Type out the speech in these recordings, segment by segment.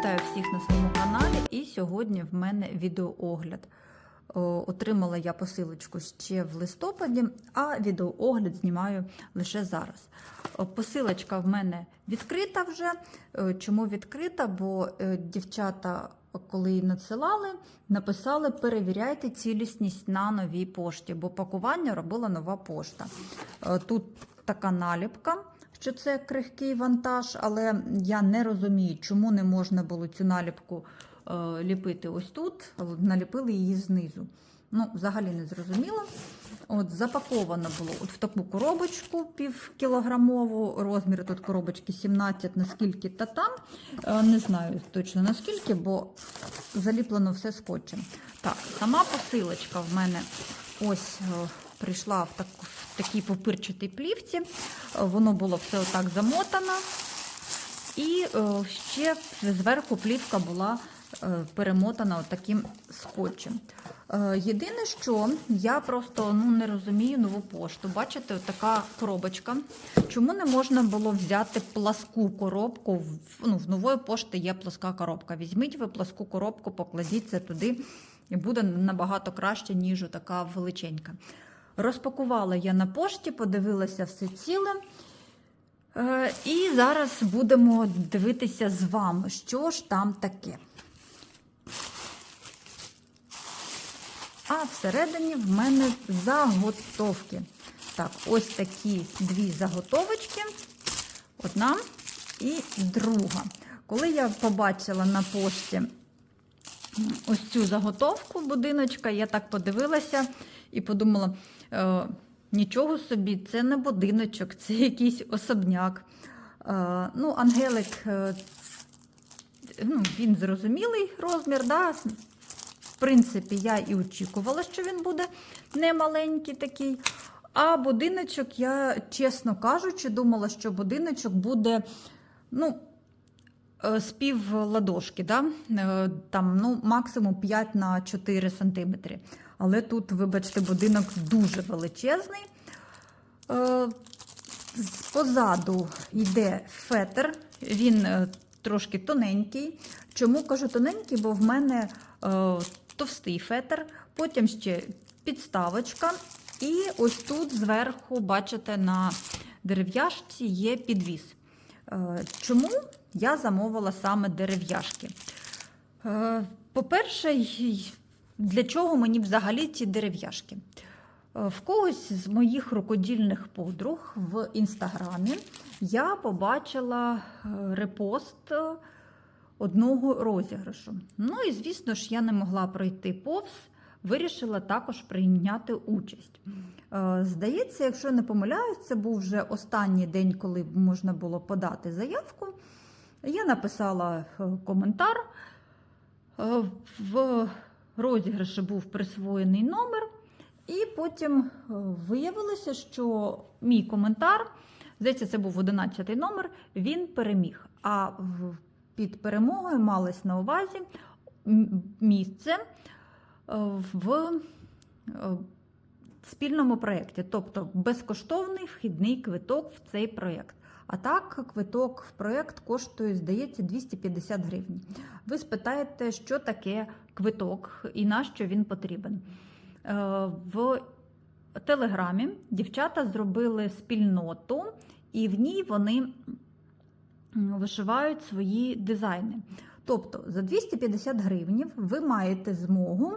Вітаю всіх на своєму каналі. І сьогодні в мене відеоогляд. Отримала я посилочку ще в листопаді, а відеоогляд знімаю лише зараз. Посилочка в мене відкрита вже. Е, Чому відкрита? Бо е, дівчата, коли її надсилали, написали: перевіряйте цілісність на новій пошті, бо пакування робила нова пошта. Е, Тут така наліпка що це крихкий вантаж, але я не розумію, чому не можна було цю наліпку е, ліпити ось тут, наліпили її знизу. Ну, взагалі не зрозуміло. От запаковано було от в таку коробочку півкілограмову, розмір тут коробочки 17, наскільки та там. Е, Не знаю точно наскільки, бо заліплено все скотчем. Так, сама посилочка в мене ось е, прийшла в, так, в такій попирчатій плівці. Е, Воно було все отак замотано. І е, ще зверху плівка була е, перемотана таким скотчем. Єдине, що я просто ну, не розумію нову пошту. Бачите, така коробочка. Чому не можна було взяти пласку коробку? Ну, в нової пошти є пласка коробка. Візьміть ви пласку коробку, покладіть це туди, і буде набагато краще, ніж така величенька. Розпакувала я на пошті, подивилася все ціле. Е, І зараз будемо дивитися з вами, що ж там таке. А всередині в мене заготовки. Так, ось такі дві заготовочки. Одна і друга. Коли я побачила на пошті ось цю заготовку будиночка, я так подивилася і подумала: нічого собі, це не будиночок, це якийсь особняк. Е, ну, Ангелик, е, ну, він зрозумілий розмір. да? В принципі, я і очікувала, що він буде не маленький такий. А будиночок, я, чесно кажучи, думала, що будиночок буде, ну, е, з пів ладошки, да? Е, там, ну, максимум 5 на 4 сантиметри. Але тут, вибачте, будинок дуже величезний. Е, Позаду йде фетр, він е, трошки тоненький. Чому кажу тоненький? Бо в мене е, товстий фетр, потім ще підставочка. І ось тут зверху, бачите, на дерев'яшці є підвіс. Е, Чому я замовила саме дерев'яшки? По-перше, для чого мені взагалі ці дерев'яшки? Е, В когось з моїх рукодільних подруг в інстаграмі я побачила е, репост е, одного розіграшу. Ну і звісно ж, я не могла пройти повз, вирішила також прийняти участь. Здається, якщо не помиляюсь, це був вже останній день, коли можна було подати заявку. Я написала коментар. В розіграші був присвоєний номер, і потім е, виявилося, що мій коментар, здається, це був 11 номер, він переміг. А під перемогою малось на увазі місце е, в е, спільному проєкті, тобто безкоштовний вхідний квиток в цей проєкт. А так, квиток в проєкт коштує, здається, 250 гривень. Ви спитаєте, що таке квиток і на що він потрібен. Е, В Телеграмі дівчата зробили спільноту, і в ній вони вишивають свої дизайни. Тобто за 250 гривень ви маєте змогу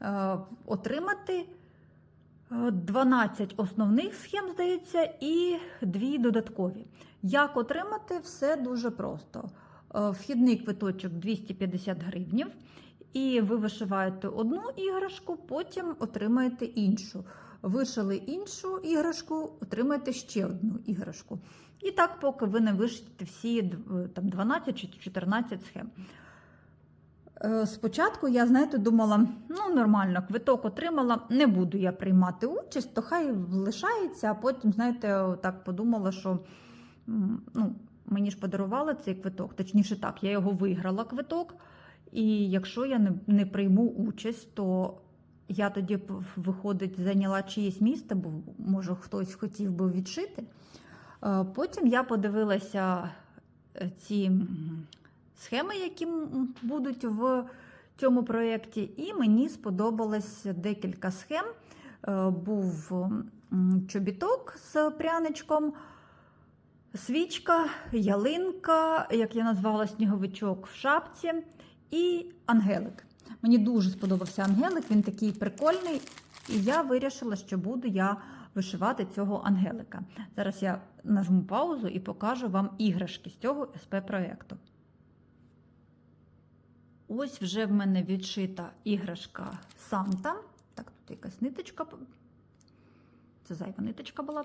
е, отримати е, 12 основних схем, здається, і дві додаткові. Як отримати все дуже просто. Е, Вхідний квиточок 250 гривень, і ви вишиваєте одну іграшку, потім отримаєте іншу. Вишили іншу іграшку, отримаєте ще одну іграшку. І так, поки ви не вишите всі там, 12 чи 14 схем. Е, Спочатку я, знаєте, думала, ну нормально, квиток отримала, не буду я приймати участь, то хай лишається, а потім, знаєте, так подумала, що ну, мені ж подарували цей квиток, точніше так, я його виграла квиток. І якщо я не, не прийму участь, то я тоді виходить, зайняла чиєсь місце, бо може хтось хотів би відшити. Е, Потім я подивилася е, ці схеми, які будуть в цьому проєкті, і мені сподобалось декілька схем. Е, Був чобіток з пряничком, свічка, ялинка, як я назвала сніговичок в шапці, і ангелик. Мені дуже сподобався ангелик, він такий прикольний, і я вирішила, що буду я вишивати цього ангелика. Зараз я нажму паузу і покажу вам іграшки з цього СП-проєкту. Ось вже в мене відшита іграшка Санта. Так, тут якась ниточка. Це зайва ниточка була.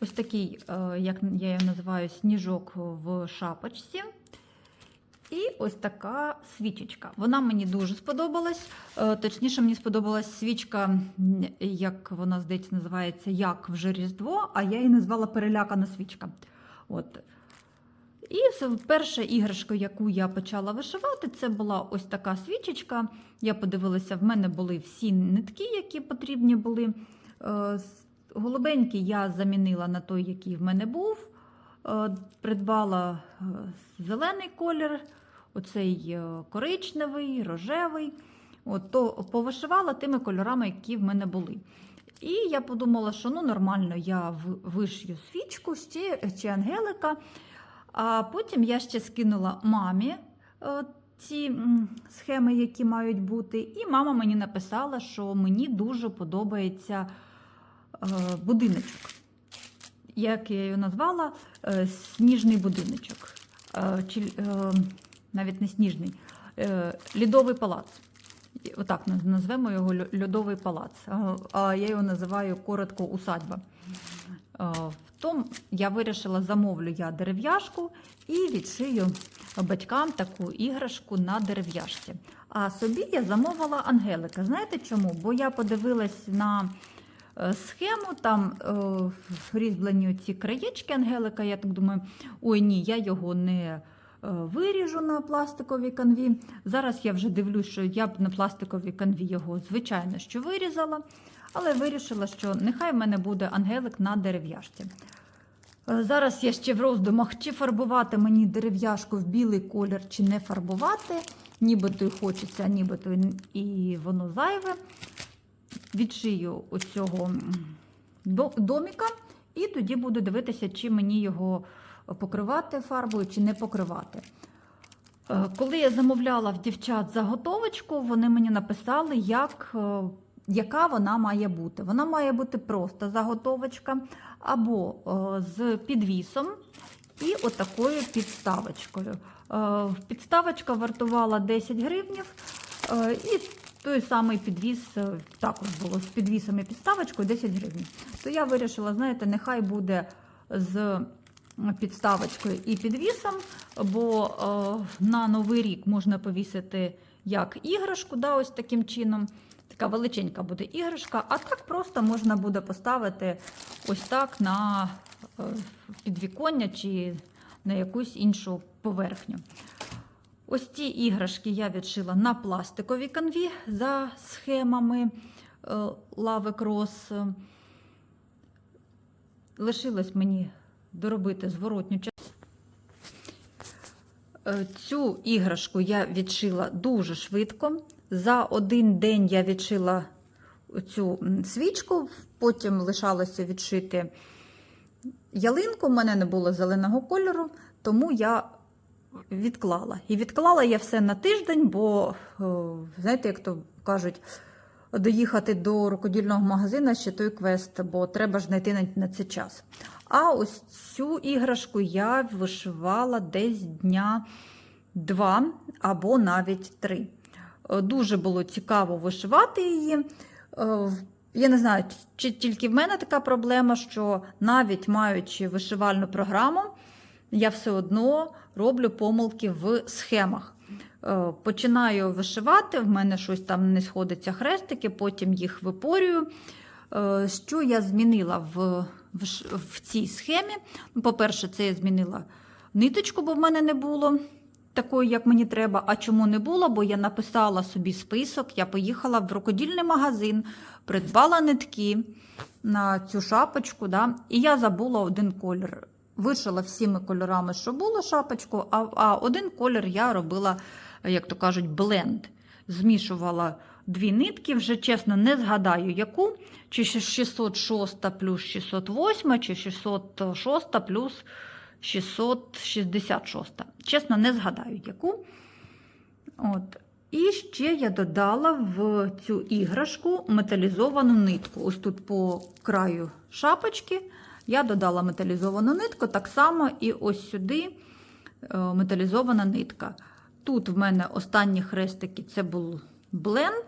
Ось такий, е, як я його називаю, сніжок в шапочці. І ось така свічечка. Вона мені дуже сподобалась. Е, Точніше, мені сподобалась свічка, як вона, здається, називається як вже Різдво, а я її назвала перелякана свічка. От. І перша іграшка, яку я почала вишивати, це була ось така свічечка. Я подивилася, в мене були всі нитки, які потрібні були. Е, Голубенький я замінила на той, який в мене був. Е, Придбала е, зелений колір, оцей е, коричневий, рожевий. От, то повишивала тими кольорами, які в мене були. І я подумала, що ну нормально, я вишью свічку ще, чи ангелика. А потім я ще скинула мамі ці схеми, які мають бути. І мама мені написала, що мені дуже подобається будиночок. Як я його назвала, Е, сніжний будиночок. Е, Чи, е, навіть не сніжний, лідовий палац. Отак назвемо його льодовий палац. А- я його називаю коротко усадьба. Е, Том я вирішила, замовлю я дерев'яшку і відшию батькам таку іграшку на дерев'яшці. А собі я замовила ангелика. Знаєте чому? Бо я подивилась на схему, там е, різьблені ці краєчки ангелика. Я так думаю, ой ні, я його не е, виріжу на пластиковій канві. Зараз я вже дивлюсь, що я б на пластиковій канві його, звичайно, що вирізала, але вирішила, що нехай в мене буде ангелик на дерев'яшці. Е, Зараз я ще в роздумах, чи фарбувати мені дерев'яшку в білий колір, чи не фарбувати. Нібито й хочеться, нібито і воно зайве. Відшию м, до- доміка, і тоді буду дивитися, чи мені його покривати фарбою, чи не покривати. Е, Коли я замовляла в дівчат заготовочку, вони мені написали, як, е, яка вона має бути. Вона має бути просто заготовочка або е, з підвісом і отакою підставочкою. Підставочка вартувала 10 гривнів, і той самий підвіс е, також було з підвісом і підставочкою 10 гривень. То я вирішила, знаєте, нехай буде з підставочкою і підвісом, бо е, на новий рік можна повісити як іграшку, да, ось таким чином. Така величенька буде іграшка, а так просто можна буде поставити ось так на е, підвіконня чи на якусь іншу поверхню. Ось ці іграшки я відшила на пластиковій канві за схемами е, Lave Cross. Лишилось мені доробити зворотню частину. Е, Цю іграшку я відшила дуже швидко. За один день я відшила цю свічку, потім лишалося відшити ялинку. У мене не було зеленого кольору, тому я відклала. І відклала я все на тиждень, бо, е, знаєте, як то кажуть, доїхати до рукодільного магазину ще той квест, бо треба ж знайти на, це час. А ось цю іграшку я вишивала десь дня два або навіть три. Е, Дуже було цікаво вишивати її. Е, Я не знаю, чи тільки в мене така проблема, що навіть маючи вишивальну програму, я все одно роблю помилки в схемах. Е, Починаю вишивати, в мене щось там не сходиться хрестики, потім їх випорюю. Е, Що я змінила в, в, в цій схемі? Ну, По-перше, це я змінила ниточку, бо в мене не було такої, як мені треба. А чому не було? Бо я написала собі список, я поїхала в рукодільний магазин, придбала нитки на цю шапочку, да, і я забула один колір. Вишила всіми кольорами, що було шапочку, а, а один колір я робила, як то кажуть, бленд. Змішувала дві нитки, вже чесно не згадаю, яку, чи 606 плюс 608, чи 606 плюс 666. Чесно, не згадаю, яку. От. І ще я додала в цю іграшку металізовану нитку. Ось тут по краю шапочки я додала металізовану нитку, так само і ось сюди е, металізована нитка. Тут в мене останні хрестики це був бленд.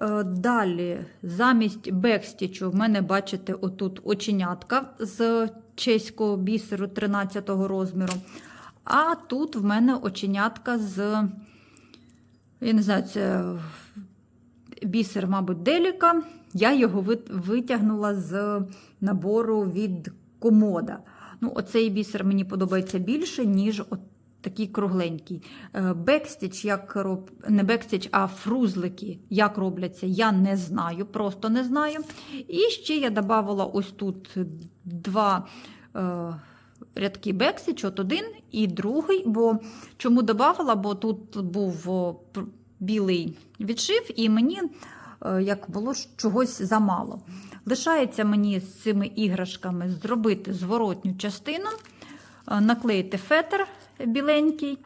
Е, Далі, замість бекстічу, в мене, бачите, отут оченятка з чеського бісеру 13 розміру. А тут в мене оченятка з, я не знаю, це бісер, мабуть, деліка. Я його витягнула з набору від комода. Ну, оцей бісер мені подобається більше, ніж от такий кругленький. Е, Бекстіч, як роб... не бекстіч, а фрузлики, як робляться, я не знаю, просто не знаю. І ще я додавала ось тут два. Е... Рядки бекстіч, от один і другий. Бо чому додавала? Бо тут був пр- білий відшив, і мені е, як було чогось замало. Лишається мені з цими іграшками зробити зворотню частину, е, наклеїти фетр біленький.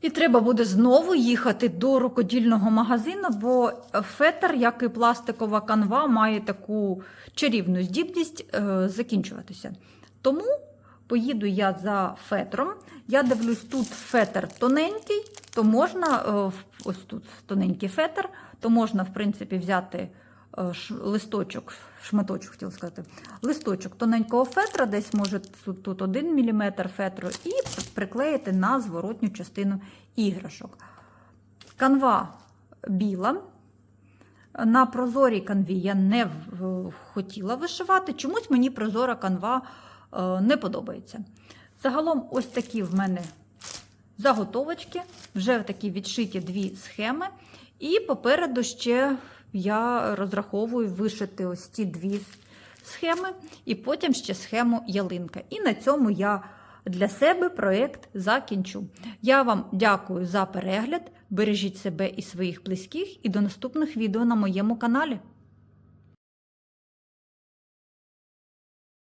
І треба буде знову їхати до рукодільного магазину, бо фетр, як і пластикова канва, має таку чарівну здібність е, закінчуватися. Тому поїду я за фетром. Я дивлюсь, тут фетр тоненький, то можна, е, ось тут тоненький фетр, то можна, в принципі, взяти е, листочок, шматочок хотіла сказати, листочок тоненького фетра, десь може тут, 1 мм фетру, і приклеїти на зворотню частину іграшок. Канва біла. На прозорій канві я не хотіла вишивати. Чомусь мені прозора канва е, не подобається. Загалом, ось такі в мене заготовочки, вже такі відшиті дві схеми. І попереду ще я розраховую вишити ось ці дві схеми, і потім ще схему ялинка. І на цьому я для себе проєкт закінчу. Я вам дякую за перегляд. Бережіть себе і своїх близьких, і до наступних відео на моєму каналі.